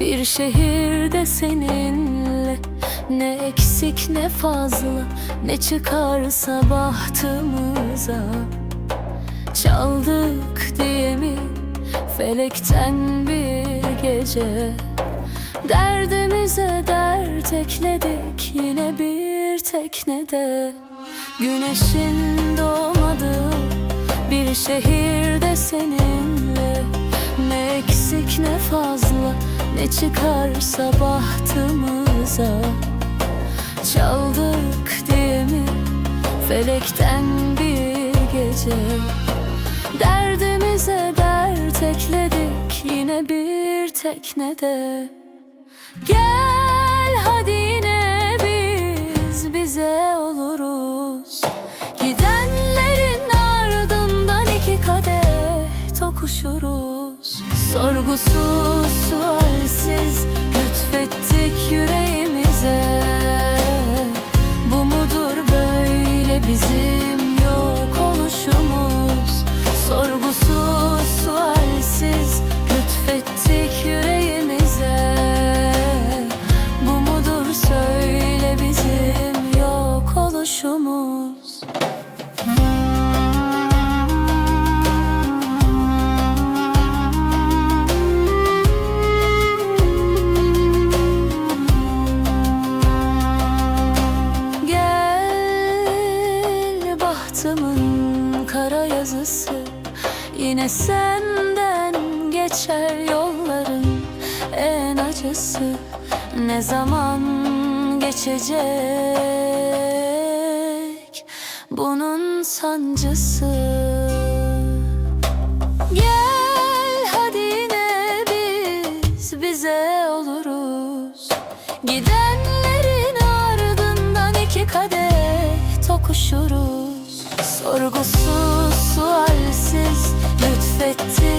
Bir şehirde seninle. Ne eksik ne fazla Ne çıkarsa bahtımıza. Çaldık diye mi Felekten bir gece? Derdimize dert ekledik Yine bir teknede. Güneşin doğmadığı Bir şehirde seninle Ne çıkarsa bahtımıza Çaldık diye mi? Felekten bir gece Derdimize dert ekledik. Yine bir teknede. Gel hadi yine biz bize oluruz. Gidenlerin ardından iki kadeh tokuşuruz. Sorgusuz sensiz lütfettik yüreğim yazısı. Yine senden geçer yolların en acısı. Ne zaman geçecek bunun sancısı? Gel hadi yine biz bize oluruz. Gidenlerin ardından iki kadeh tokuşuruz Sorgusuz sualsiz lütfettik